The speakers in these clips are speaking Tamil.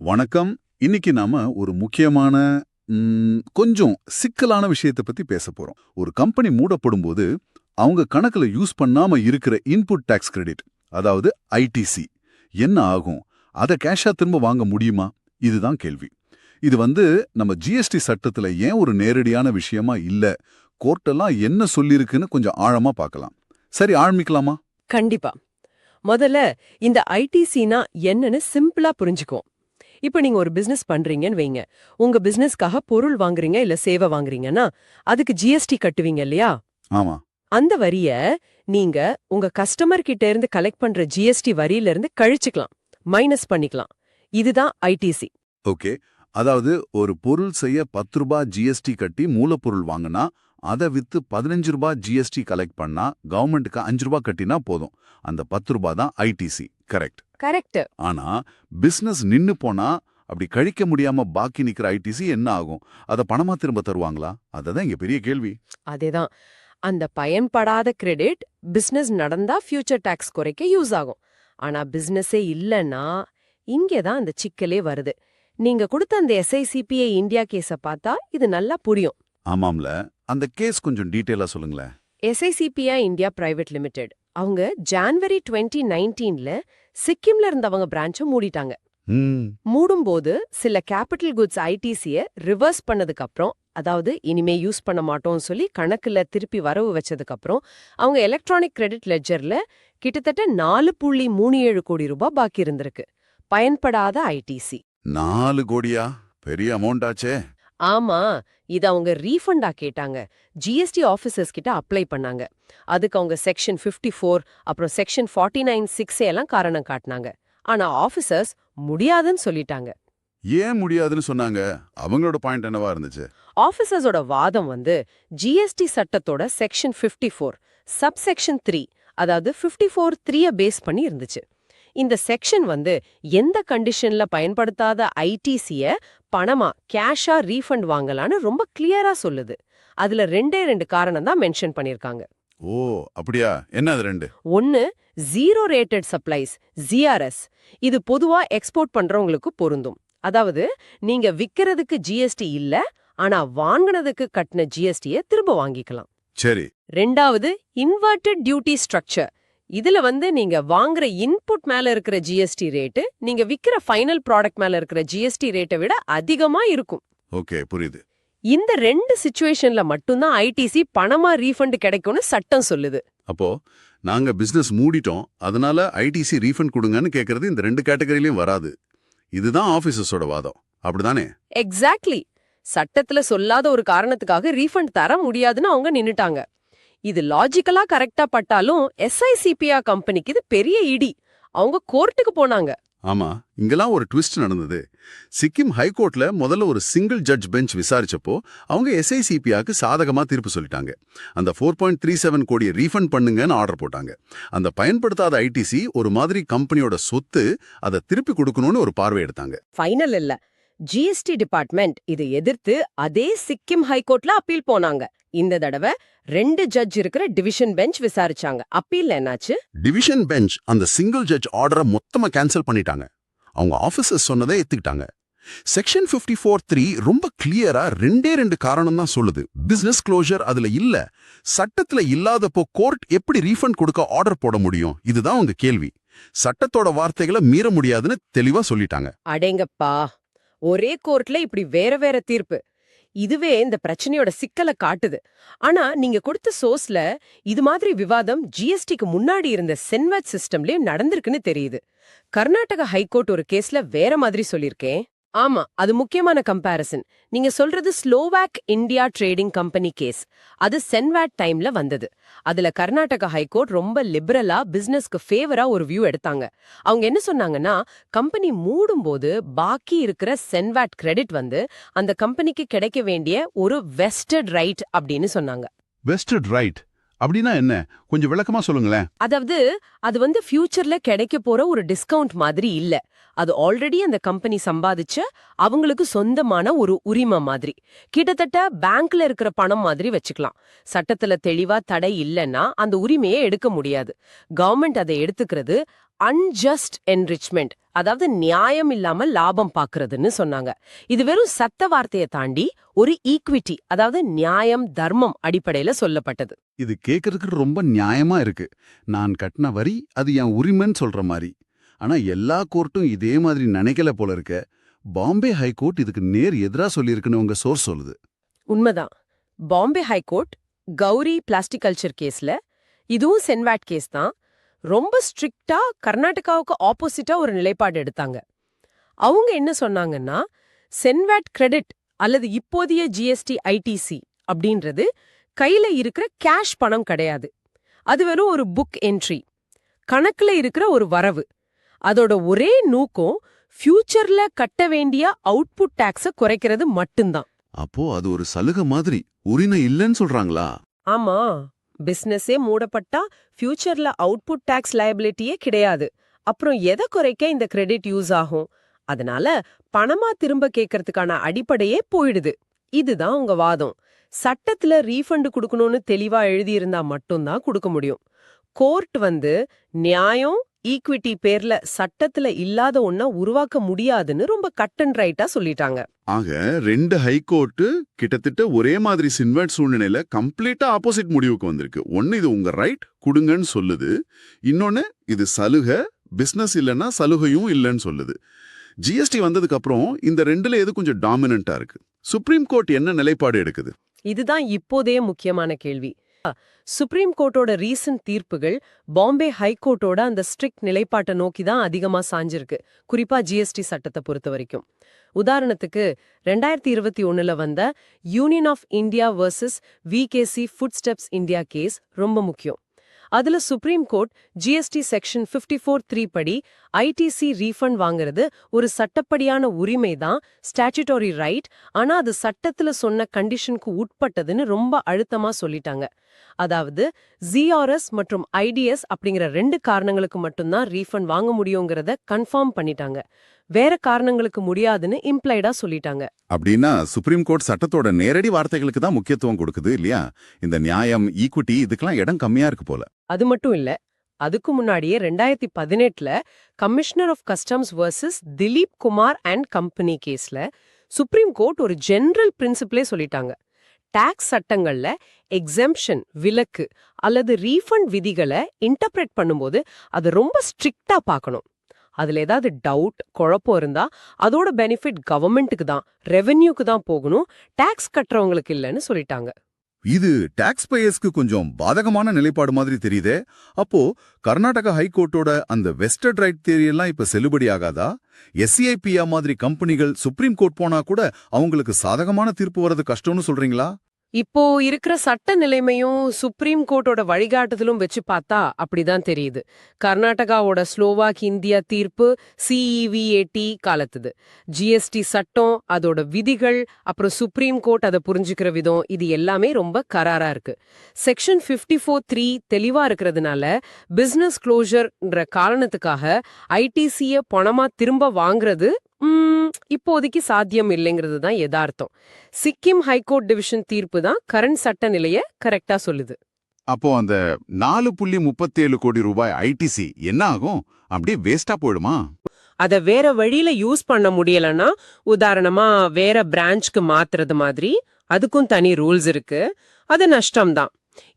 வணக்கம். இன்னைக்கு நாம ஒரு முக்கியமான கொஞ்சம் சிக்கலான விஷயத்தை பத்தி பேச போறோம். ஒரு கம்பெனி மூடப்படும் போது அவங்க கணக்குல யூஸ் பண்ணாம இருக்கிற இன்புட் டாக்ஸ் கிரெடிட் அதாவது ஐடிசி என்ன ஆகும்? அதை கேஷா திரும்ப வாங்க முடியுமா? இதுதான் கேள்வி. இது வந்து நம்ம ஜிஎஸ்டி சட்டத்துல ஏன் ஒரு நேரடியான விஷயமா இல்ல? கோர்ட்டெல்லாம் என்ன சொல்லியிருக்குன்னு கொஞ்சம் ஆழமா பார்க்கலாம். சரி ஆரம்பிக்கலாமா? கண்டிப்பா. முதல்ல இந்த ஐடிசினா என்னன்னு சிம்பிளா புரிஞ்சுக்கோ இப்போ நீங்க ஒரு பிசினஸ் பண்றீங்கன்னு வைங்க. உங்க பிசினஸ்க்காக பொருள் வாங்குறீங்க இல்ல சேவை வாங்குறீங்கன்னா அதுக்கு ஜிஎஸ்டி கட்டுவீங்க இல்லையா? ஆமா. அந்த வரிய நீங்க உங்க கஸ்டமர் கிட்ட இருந்து கலெக்ட் பண்ற ஜிஎஸ்டி வரியில இருந்து கழிச்சுக்கலாம். மைனஸ் பண்ணிக்கலாம். இதுதான் ஐடிசி ஓகே. அதாவது ஒரு பொருள் செய்ய பத்து ரூபாய் ஜிஎஸ்டி கட்டி மூலப்பொருள் வாங்கினா அதை வித்து பதினஞ்சு ரூபாய் ஜிஎஸ்டி கலெக்ட் பண்ணா கவர்மெண்ட்டுக்கு அஞ்சு ரூபாய் கட்டினா போதும். அந்த பத்து ரூபாய் தான் ஐடிசி கரெக்ட் கரெக்ட் ஆனா பிசினஸ் நின்னு போனா அப்படி கழிக்க முடியாம பாக்கி நிக்கிற ஐடிசி என்ன ஆகும்? அதை பணமா திரும்ப தருவாங்களா? அததான் இங்க பெரிய கேள்வி. அதேதான். அந்த பயன்படாத கிரெடிட் பிசினஸ் நடந்தா ஃபியூச்சர் டாக்ஸ் குறைக்க யூஸ் ஆகும். ஆனா பிசினஸே இல்லைன்னா இங்கே தான் அந்த சிக்கலே வருது. நீங்க கொடுத்த அந்த எஸ்ஐசிபிஐ இந்தியா கேஸ பார்த்தா இது நல்லா புரியும். ஆமாம்ல. அந்த கேஸ் கொஞ்சம் டீட்டெயிலா சொல்லுங்களேன். எஸ்ஐசிபிஐ இந்தியா பிரைவேட் லிமிடெட் அவங்க ஜான்வரி டுவெண்ட்டி நைன்டீன்ல சிக்கிம்ல இருந்தவங்க பிரான்ச்சை மூடிட்டாங்க. மூடும்போது சில கேபிட்டல் குட்ஸ் ஐடிசிய ரிவர்ஸ் பண்ணதுக்கு அப்புறம் அதாவது இனிமே யூஸ் பண்ண மாட்டோம்னு சொல்லி கணக்குல திருப்பி வரவு வச்சதுக்கு அப்புறம் அவங்க எலக்ட்ரானிக் கிரெடிட் லெட்ஜர்ல கிட்டத்தட்ட நாலு புள்ளி மூணு ஏழு கோடி ரூபாய் பாக்கி இருந்திருக்கு. பயன்படாத ஐடிசி நாலு கோடியா? பெரிய அமௌண்ட் ஆச்சே. ஆமா இத அவங்க ரீஃபண்டா கேட்டாங்க. ஜிஎஸ்டி ஆபீசர்ஸ் கிட்ட அப்ளை பண்ணாங்க. அதுக்கு அவங்க செக்ஷன் 54 ஃபோர் அப்புறம் செக்ஷன் ஃபார்ட்டி நைன் சிக்ஸ் எல்லாம் காரணம் காட்டினாங்க. ஆனா ஆபீசர்ஸ் முடியாதுன்னு சொல்லிட்டாங்க. ஏன் முடியாதுன்னு சொன்னாங்க? அவங்களோட பாயிண்ட் என்னவா இருந்துச்சு? ஆபீசர்ஸோட வாதம் வந்து ஜிஎஸ்டி சட்டத்தோட செக்ஷன் 54 ஃபோர் சப்செக்ஷன் த்ரீ அதாவது 54 ஃபோர் த்ரீய பேஸ் பண்ணி இருந்துச்சு. இந்த செக்ஷன் வந்து எந்த கண்டிஷன்ல பயன்படுத்தாத ஐடிசிய பணமா கேஷா ரீஃபண்ட் வாங்கலான்னு ரொம்ப கிளியரா சொல்லுது. அதுல ரெண்டே ரெண்டு காரணம் தான் மென்ஷன் பண்ணிருக்காங்க. ஓ அப்படியா? என்ன அது ரெண்டு? ஒன்னு ஜீரோ ரேட்டட் சப்ளைஸ் ஜிஆர்எஸ் இது பொதுவா எக்ஸ்போர்ட் பண்றவங்களுக்கு பொருந்தும். அதாவது நீங்க விக்கிறதுக்கு ஜிஎஸ்டி இல்ல ஆனா வாங்குனதுக்கு கட்டின ஜிஎஸ்டிய திரும்ப வாங்கிக்கலாம். சரி. ரெண்டாவது இன்வெர்டட் டியூட்டி ஸ்ட்ரக்சர் இதுல வந்து நீங்க வாங்குற இன்புட் மேல இருக்கிற ஜிஎஸ்டி ரேட்டு நீங்க விக்கிற ஃபைனல் ப்ராடக்ட் மேல இருக்கிற ஜிஎஸ்டி ரேட்டை விட அதிகமா இருக்கும். ஓகே புரியுது. இந்த ரெண்டு சிச்சுவேஷன்ல மட்டும்தான் ஐடிசி பணமா ரீஃபண்ட் கிடைக்கும்னு சட்டம் சொல்லுது. அப்போ நாங்க பிசினஸ் மூடிட்டோம் அதனால ஐடிசி ரீஃபண்ட் கொடுங்கன்னு கேக்குறது இந்த ரெண்டு கேட்டகரியிலயும் வராது. இதுதான் ஆபீசர்ஸோட வாதம். அப்படிதானே எக்ஸாக்ட்லி சட்டத்துல சொல்லாத ஒரு காரணத்துக்காக ரீஃபண்ட் தர முடியாதுன்னு அவங்க நின்னுட்டாங்க. இது லாஜிக்கலா கரெக்டா பட்டாலும் எஸ்ஐசிபிஆ கம்பெனிக்கு இது பெரிய இடி. அவங்க கோர்ட்டுக்கு போனாங்க. ஆமா இங்கெல்லாம் ஒரு ட்விஸ்ட் நடந்தது. சிக்கிம் ஹைகோர்ட்ல முதல்ல ஒரு சிங்கிள் ஜட்ஜ் பெஞ்ச் விசாரிச்சப்போ அவங்க எஸ்ஐசிபிஆக்கு சாதகமா தீர்ப்பு சொல்லிட்டாங்க. அந்த ஃபோர் பாயிண்ட் த்ரீ செவன் கோடியை ரீஃபண்ட் பண்ணுங்கன்னு ஆர்டர் போட்டாங்க. அந்த பயன்படுத்தாத ஐடிசி ஒரு மாதிரி கம்பெனியோட சொத்து அதை திருப்பி கொடுக்கணும்னு ஒரு பார்வை எடுத்தாங்க. ஃபைனல் இல்ல. ஜிஎஸ்டி டிபார்ட்மெண்ட் இதை எதிர்த்து அதே சிக்கிம் ஹைகோர்ட்ல அப்பீல் போனாங்க. இந்த தடவை ரெண்டு ஜட்ஜ் இருக்கிற டிவிஷன் பெஞ்ச் விசாரிச்சாங்க. அப்பீல் என்னாச்சு? டிவிஷன் பெஞ்ச் அந்த சிங்கிள் ஜட்ஜ் ஆர்டரை மொத்தமா கேன்சல் பண்ணிட்டாங்க. அவங்க ஆபீசர்ஸ் சொன்னதை ஏத்துக்கிட்டாங்க. செக்ஷன் 54 ஃபோர் த்ரீ ரொம்ப கிளியரா ரெண்டே ரெண்டு காரணம் தான் சொல்லுது. பிசினஸ் க்ளோஷர் அதுல இல்ல. சட்டத்துல இல்லாதப்போ கோர்ட் எப்படி ரீஃபண்ட் கொடுக்க ஆர்டர் போட முடியும்? இதுதான் உங்க கேள்வி. சட்டத்தோட வார்த்தைகளை மீற முடியாதுன்னு தெளிவா சொல்லிட்டாங்க. அடேங்கப்பா. ஒரே கோர்ட்ல இப்படி வேற வேற தீர்ப்பு. இதுவே இந்த பிரச்சனையோட சிக்கலை காட்டுது. ஆனா நீங்க கொடுத்த சோர்ஸ்ல இது மாதிரி விவாதம் ஜிஎஸ்டிக்கு முன்னாடி இருந்த சென்வெட் சிஸ்டம்லயும் நடந்திருக்குன்னு தெரியுது. கர்நாடக ஹைகோர்ட் ஒரு கேஸ்ல வேற மாதிரி சொல்லிருக்கேன் ஆமா அது முக்கியமான கம்பாரிசன் நீங்க சொல்றது Slovak India trading company case அது சென்வாட் டைம்ல வந்தது. அதுல கர்நாடக ஹைகோர்ட் ரொம்ப லிபரலா பிசினஸ்க்கு ஃபேவரா ஒரு வியூ எடுத்தாங்க. அவங்க என்ன சொன்னாங்கன்னா கம்பெனி மூடும்போது பாக்கி இருக்கிற சென்வாட் கிரெடிட் வந்து அந்த கம்பெனிக்கு கிடைக்க வேண்டிய ஒரு வெஸ்டட் ரைட் அப்படின்னு சொன்னாங்க. வெஸ்டட் ரைட் அப்படின்னா என்ன? கொஞ்சம் விளக்கமா சொல்லுங்களேன். அதாவது அது வந்து ஃபியூச்சர்ல கிடைக்க போற ஒரு டிஸ்கவுண்ட் மாதிரி இல்ல. அது ஆல்ரெடி அந்த கம்பெனி சம்பாதிச்ச அவங்களுக்கு சொந்தமான ஒரு உரிமை மாதிரி. கிட்டத்தட்ட பேங்க்ல இருக்கிற பணம் மாதிரி வச்சுக்கலாம். சட்டத்துல தெளிவா தடை இல்லைன்னா அந்த உரிமையை எடுக்க முடியாது. கவர்மெண்ட் அதை எடுத்துக்கிறது அன்ஜஸ்ட் என்ரிச்மெண்ட் அதாவது நியாயம் இல்லாம லாபம் பாக்குறதுன்னு சொன்னாங்க. இது வெறும் சத்த வார்த்தையை தாண்டி ஒரு ஈக்விட்டி அதாவது நியாயம் தர்மம் அடிப்படையில சொல்லப்பட்டது. இது கேட்கறதுக்கு ரொம்ப நியாயமா இருக்கு. நான் கட்டின வரி அது என் உரிமைன்னு சொல்ற மாதிரி ஆனா எல்லா கோர்ட்டும் இதே மாதிரி நினைக்கல போல இருக்க. பாம்பே ஹைகோர்ட் இதுக்கு நேர் எதிரா சொல்லியிருக்குன்னு உங்க சோர்ஸ் சொல்லுது. உண்மைதான். Bombay high court Gauri plastic culture கேஸ்ல இதுவும் சென்வாட் கேஸ் தான். ரொம்ப ஸ்ட்ரிக்டா கர்நாடகாவுக்கு ஆப்போசிட்டா ஒரு நிலைப்பாடு எடுத்தாங்க. அவங்க என்ன சொன்னாங்கன்னா சென்வாட் கிரெடிட் அல்லது இப்போதைய ஜிஎஸ்டி ஐடிசி அப்படின்றது கையில இருக்கிற கேஷ் பணம் கிடையாது. அது வெறும் ஒரு புக் என்ட்ரி கணக்குல இருக்கிற ஒரு வரவு. அதோட ஒரே நோக்கம் ஃபியூச்சர்ல கட்ட வேண்டிய அவுட்புட் டாக்ஸ குறைக்கிறது மட்டும்தான். அப்போ அது ஒரு சலுகை மாதிரி. உரிமை இல்லைன்னு சொல்றாங்களா? ஆமா. பிசினஸே மூடப்பட்டா ஃபியூச்சர்ல அவுட்புட் டாக்ஸ் லயபிலிட்டியே கிடையாது. அப்புறம் எதை குறைக்க இந்த கிரெடிட் யூஸ் ஆகும்? அதனால பணமா திரும்ப கேட்கறதுக்கான அடிப்படையே போயிடுது. இதுதான் உங்க வாதம். சட்டத்துல ரீஃபண்டு கொடுக்கணும்னு தெளிவா எழுதியிருந்தா மட்டும்தான் கொடுக்க முடியும். கோர்ட் வந்து நியாயம் ஈக்விட்டி பேர்ல சட்டத்துல இல்லாத ஒன்னா உருவாக்க முடியாதுன்னு ரொம்ப கட் அண்ட் ரைட்டா சொல்லிட்டாங்க. ஆக ரெண்டு ஹைகோர்ட்டு கிட்டத்தட்ட ஒரே மாதிரி சின்வெர்ட் சூழ்நிலையில கம்ப்ளீட்டா ஆப்போசிட் முடிவுக்கு வந்திருக்கு. ஒன்னு இது உங்க ரைட் கொடுங்கன்னு சொல்லுது. இன்னொன்னு இது சலுகை பிசினஸ் இல்லைன்னா சலுகையும் இல்லைன்னு சொல்லுது. ஜிஎஸ்டி வந்ததுக்கு அப்புறம் இந்த ரெண்டுல எது கொஞ்சம் டாமினண்டா இருக்கு? சுப்ரீம் கோர்ட் என்ன நிலைப்பாடு எடுக்குது? இதுதான் இப்போதைய முக்கியமான கேள்வி. சுப்ரீம் கோர்ட்டோட ரீசன்ட் தீர்ப்புகள் பாம்பே ஹைகோர்ட்டோட அந்த ஸ்ட்ரிக்ட் நிலைப்பாட்டை நோக்கி தான் அதிகமா சாஞ்சிருக்கு குறிப்பா ஜிஎஸ்டி சட்டத்தை பொறுத்த வரைக்கும். உதாரணத்துக்கு ரெண்டாயிரத்தி இருபத்தி ஒண்ணுல வந்த union of India versus VKC footsteps India case ரொம்ப முக்கியம். அதுல supreme court GST section 54 four three படி ஐடிசி ரீஃபண்ட் வாங்குறது ஒரு சட்டப்படியான உரிமை தான் ஸ்டாச்சுட்டோரி ரைட் ஆனா அது சட்டத்துல சொன்ன கண்டிஷனுக்கு உட்பட்டதுன்னு ரொம்ப அழுத்தமா சொல்லிட்டாங்க. அதாவது ஜிஆர்எஸ் மற்றும் ஐடிஎஸ் அப்படிங்கிற ரெண்டு காரணங்களுக்கு மட்டும்தான் ரீஃபண்ட் வாங்க முடியுங்கிறத கன்ஃபார்ம் பண்ணிட்டாங்க. வேற காரணங்களுக்கு முடியாதுன்னு இம்ப்ளைடா சொல்லிட்டாங்க. அப்படின்னா சுப்ரீம் கோர்ட் சட்டத்தோட நேரடி வார்த்தைகளுக்கு தான் முக்கியத்துவம் கொடுக்குது இல்லையா? இந்த நியாயம் ஈக்விட்டி இதுக்கெல்லாம் இடம் கம்மியா இருக்கு போல. அது மட்டும் இல்ல அதுக்கு முன்னாடியே ரெண்டாயிரத்தி பதினெட்டுல commissioner of customs versus Dilip Kumar and company கேஸ்ல சுப்ரீம் கோர்ட் ஒரு ஜென்ரல் பிரின்சிபிளே சொல்லிட்டாங்க. டாக்ஸ் சட்டங்கள்ல எக்ஸம்ஷன் விலக்கு அல்லது ரீஃபண்ட் விதிகளை இன்டர்பிரேட் பண்ணும்போது அதை ரொம்ப ஸ்ட்ரிக்டா பார்க்கணும். அதுல ஏதாவது டவுட் குழப்பம் இருந்தா அதோட பெனிஃபிட் கவர்மெண்ட்டுக்கு தான் ரெவென்யூக்கு தான் போகணும். டேக்ஸ் கட்டுறவங்களுக்கு இல்லைன்னு சொல்லிட்டாங்க. இது டாக்ஸ் பேயர்ஸ்க்கு கொஞ்சம் பாதகமான நிலைப்பாடு மாதிரி தெரியுதே. அப்போ கர்நாடக ஹைகோர்ட்டோட அந்த வெஸ்டர்ட் ரைட் தேரியெல்லாம் இப்ப செல்லுபடி ஆகாதா? எஸ்சிஐபிஆ மாதிரி கம்பெனிகள் சுப்ரீம் கோர்ட் போனா கூட அவங்களுக்கு சாதகமான தீர்ப்பு வர்றது கஷ்டம்னு சொல்றீங்களா? இப்போ இருக்கிற சட்ட நிலைமையும் சுப்ரீம் கோர்ட்டோட வழிகாட்டுதலும் வச்சு பார்த்தா அப்படிதான் தெரியுது. கர்நாடகாவோட ஸ்லோவாக் இந்தியா தீர்ப்பு சிஇவிஏடி காலத்துது. ஜிஎஸ்டி சட்டம் அதோட விதிகள் அப்புறம் சுப்ரீம் கோர்ட் அதை புரிஞ்சுக்கிற விதம் இது எல்லாமே ரொம்ப கராரா இருக்கு. செக்ஷன் 54 ஃபோர் த்ரீ தெளிவா இருக்கிறதுனால பிசினஸ் க்ளோஷர்ன்ற காரணத்துக்காக ஐடிசிய பணமா திரும்ப வாங்குறது இப்போதைக்கு சாத்தியம் இல்லைங்கிறது தான் யதார்த்தம். சிக்கிம் ஹைகோர்ட் டிவிஷன் தீர்ப்பு தான் கரண்ட் சட்ட நிலைய கரெக்டா சொல்லுது. அப்போ அந்த நாலு புள்ளி முப்பத்தேழு கோடி ரூபாய் ஐடிசி என்ன ஆகும்? அப்படியே வேஸ்டா போயிடுமா? அத வேற வழியில யூஸ் பண்ண முடியலன்னா உதாரணமா வேற பிரான்ச்க்கு மாத்துறது மாதிரி அதுக்கும் தனி ரூல்ஸ் இருக்கு. அது நஷ்டம்தான்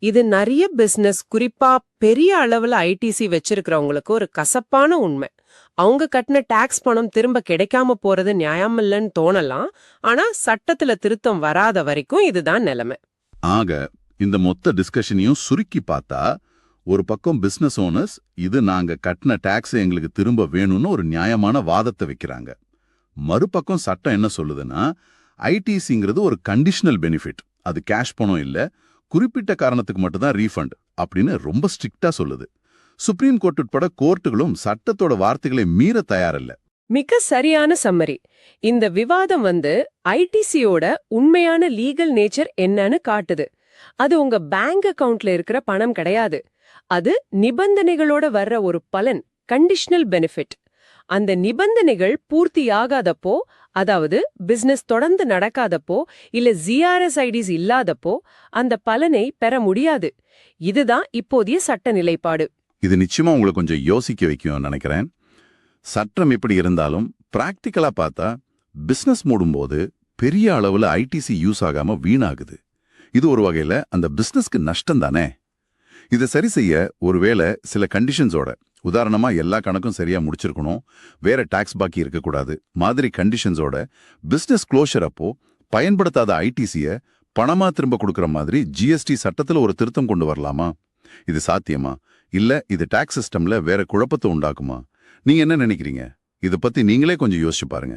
இது நிறைய பிசினஸ் குறிப்பா பெரிய அளவுல ஐடிசி வச்சிருக்கிறவங்களுக்கு ஒரு கசப்பான உண்மை. அவங்க கட்டின டாக்ஸ் பணம் திரும்ப கிடைக்காம போறது நியாயமில்லைன்னு தோணலாம். ஆனா சட்டத்துல திருத்தம் வராத வரைக்கும் இதுதான் நிலைமை. ஆக இந்த மொத்த டிஸ்கஷனையும் சுருக்கி பார்த்தா ஒரு பக்கம் பிசினஸ் ஓனர்ஸ் இது நாங்க கட்டின டாக்ஸ் எங்களுக்கு திரும்ப வேணும்னு ஒரு நியாயமான வாதத்தை வைக்கிறாங்க. மறுபக்கம் சட்டம் என்ன சொல்லுதுன்னா ஐடிசிங்கிறது ஒரு கண்டிஷனல் பெனிஃபிட் அது கேஷ் பணம் இல்ல குறிப்பிட்ட காரணத்துக்கு மட்டும்தான் ரீஃபண்ட் அப்படின்னு ரொம்ப ஸ்ட்ரிக்டா சொல்லுது. சுப்ரீம் கோர்ட் உட்பட கோர்ட்டுகளும் சட்டத்தோட வார்த்தைகளை மீற தயாரில்ல. மிக சரியான சம்மரி. இந்த விவாதம் வந்து ஐடிசியோட உண்மையான லீகல் நேச்சர் என்னன்னு காட்டுது. அது உங்க பேங்க் அக்கவுண்ட்ல இருக்கிற பணம் கிடையாது. அது நிபந்தனைகளோட வர்ற ஒரு பலன் கண்டிஷனல் பெனிஃபிட் அந்த நிபந்தனைகள் பூர்த்தியாகாதப்போ அதாவது பிசினஸ் தொடர்ந்து நடக்காதப்போ இல்ல ஜிஆர்எஸ் ஐடிஸ் இல்லாதப்போ அந்த பலனை பெற முடியாது. இதுதான் இப்போதைய சட்ட நிலைப்பாடு. இது நிச்சயமா உங்களை கொஞ்சம் யோசிக்க வைக்கும் நினைக்கிறேன். சட்டம் இப்படி இருந்தாலும் ப்ராக்டிக்கலாக பார்த்தா பிசினஸ் மூடும்போது பெரிய அளவுல ஐடிசி யூஸ் ஆகாம வீணாகுது. இது ஒரு வகையில அந்த பிசினஸ்க்கு நஷ்டம் தானே? இதை சரி செய்ய ஒருவேளை சில கண்டிஷன்ஸோட உதாரணமா எல்லா கணக்கும் சரியா முடிச்சிருக்கணும் வேற டாக்ஸ் பாக்கி இருக்கக்கூடாது மாதிரி கண்டிஷன்ஸோட பிசினஸ் க்ளோஷர் அப்போ பயன்படுத்தாத ஐடிசிய பணமா திரும்ப கொடுக்கற மாதிரி ஜிஎஸ்டி சட்டத்துல ஒரு திருத்தம் கொண்டு வரலாமா? இது சாத்தியமா? இல்ல இது டாக்ஸ் சிஸ்டம்ல வேற குழப்பத்தை உண்டாக்குமா? நீங்க என்ன நினைக்கிறீங்க? இத பத்தி நீங்களே கொஞ்சம் யோசிச்சு பாருங்க.